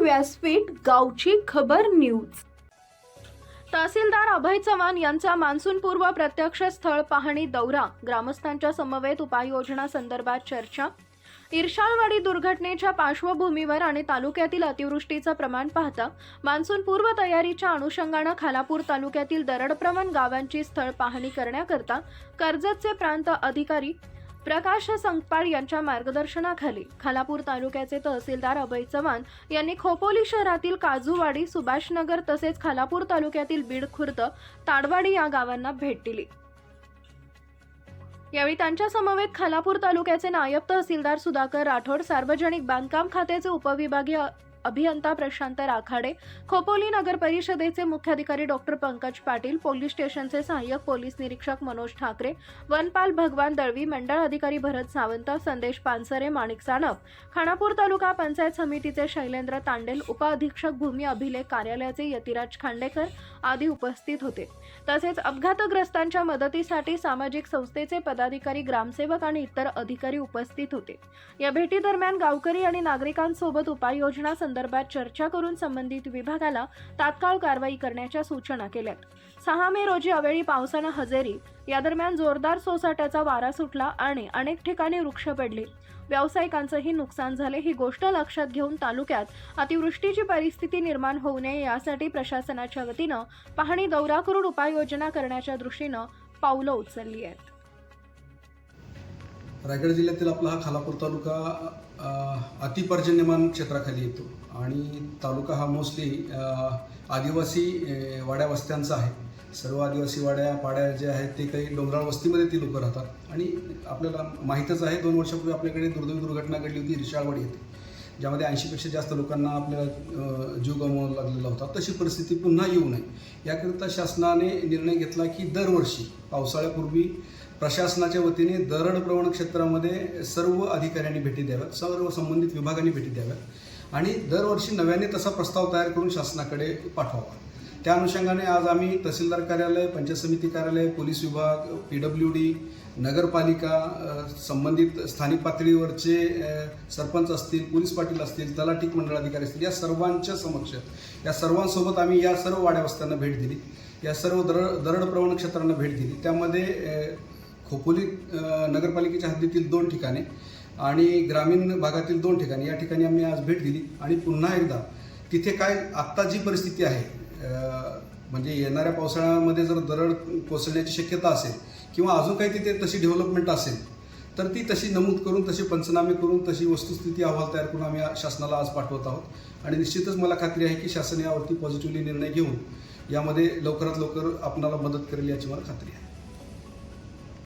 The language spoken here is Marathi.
व्यासपीठ गावची खबर न्यूज. तहसीलदार अभय चव्हाण यांचा मान्सूनपूर्व प्रत्यक्ष स्थळ पाहणी दौरा ग्रामस्थांच्या समवेत उपाययोजना संदर्भात चर्चा. ईर्षाळवाडी दुर्घटनेच्या पार्श्वभूमीवर आणि तालुक्यातील अतिवृष्टीचं प्रमाण पाहता मान्सूनपूर्व तयारीच्या अनुषंगानं खालापूर तालुक्यातील दरडप्रवण गावांची स्थळ पाहणी करण्याकरता कर्जतचे प्रांत अधिकारी प्रकाश संकपाळ यांच्या मार्गदर्शनाखाली खालापूर तालुक्याचे तहसीलदार अभय चव्हाण यांनी खोपोली शहरातील काजूवाडी सुभाषनगर तसेच खालापूर तालुक्यातील बीड खुर्द ताडवाडी या गावांना भेट दिली. यावेळी त्यांच्या समवेत खालापूर तालुक्याचे नायब तहसीलदार सुधाकर राठोड सार्वजनिक बांधकाम खात्याचे उपविभागीय अभियंता प्रशांत राखाडे खोपोली नगर परिषदेचे मुख्याधिकारी डॉक्टर पंकज पाटील पोलीस स्टेशनचे सहाय्यक पोलीस निरीक्षक मनोज ठाकरे वनपाल भगवान दळवी मंडळ अधिकारी भरत सावंत संदेश पानसरे माणिक सानप खानापूर तालुका पंचायत समितीचे शैलेंद्र तांडेल उपअधीक्षक भूमी अभिलेख कार्यालयाचे यतिराज खांडेकर आदी उपस्थित होते. तसेच अपघातग्रस्तांच्या मदतीसाठी सामाजिक संस्थेचे पदाधिकारी ग्रामसेवक आणि इतर अधिकारी उपस्थित होते. या भेटीदरम्यान गावकरी आणि नागरिकांसोबत उपाययोजना संदर्भात चर्चा करून संबंधित विभागाला तात्काळ कारवाई करण्याच्या सूचना केल्यात. सहा मे रोजी अवेळी पावसानं हजेरी या दरम्यान जोरदार सोसाट्याचा वारा सुटला आणि अनेक ठिकाणी वृक्ष पडले. व्यावसायिकांचंही नुकसान झाले ही गोष्ट लक्षात घेऊन तालुक्यात अतिवृष्टीची परिस्थिती निर्माण होऊ नये यासाठी प्रशासनाच्या वतीनं पाहणी दौरा करून उपाययोजना करण्याच्या दृष्टीनं पावलं उचलली आहेत. रायगड जिल्ह्यातील आपला हा खालापूर तालुका अतिपर्जन्यमान क्षेत्राखाली येतो. आणि तालुका हा मोस्टली आदिवासी अ, वाड्या वस्त्यांचा आहे. सर्व आदिवासी वाड्या पाड्या जे आहेत ते काही डोंगराळ वस्तीमध्ये ती लोकं राहतात. आणि आपल्याला माहीतच आहे दोन वर्षापूर्वी आपल्याकडे दुर्दैवी दुर्घटना घडली होती रिशाळवाडी येथे. ज्यामध्ये ऐंशीपेक्षा जास्त लोकांना आपल्याला जीव गमवावा लागलेला होता. तशी परिस्थिती पुन्हा येऊ नये. याकरिता शासनाने निर्णय घेतला की दरवर्षी पावसाळ्यापूर्वी प्रशासनाच्या वतीने दरड प्रवण क्षेत्रामध्ये सर्व अधिकाऱ्यांनी भेटी द्याव्यात सर्व संबंधित विभागांनी भेटी द्याव्यात. आणि दरवर्षी नव्याने तसा प्रस्ताव तयार करून शासनाकडे पाठवावा. त्या अनुषंगाने आज आम्ही तहसीलदार कार्यालय पंचायत समिती कार्यालय पोलीस विभाग पी डब्ल्यू डी नगरपालिका संबंधित स्थानिक पातळीवरचे सरपंच असतील पोलीस पाटील असतील तलाठीक मंडळ अधिकारी असतील या सर्वांच्या समक्ष या सर्वांसोबत आम्ही या सर्व वाड्यावस्त्यांना भेट दिली. या सर्व दरड दरडप्रवण क्षेत्रांना भेट दिली. त्यामध्ये खोपोली नगरपालिकेच्या हद्दीतील दोन ठिकाणे आणि ग्रामीण भागातील दोन ठिकाणी. या ठिकाणी आम्ही आज भेट दिली. आणि पुन्हा एकदा तिथे काय आत्ता जी परिस्थिती आहे म्हणजे येणाऱ्या पावसाळ्यामध्ये जर दरड कोसळण्याची शक्यता असेल किंवा अजून काही तिथे तशी डेव्हलपमेंट असेल तर ती तशी नमूद करून तसे पंचनामे करून तशी वस्तुस्थिती अहवाल तयार करून आम्ही शासनाला आज पाठवत आहोत. आणि निश्चितच मला खात्री आहे की शासन यावरती पॉझिटिव्हली निर्णय घेऊन यामध्ये लवकरात लवकर आपणाला मदत करेल याची मला खात्री आहे.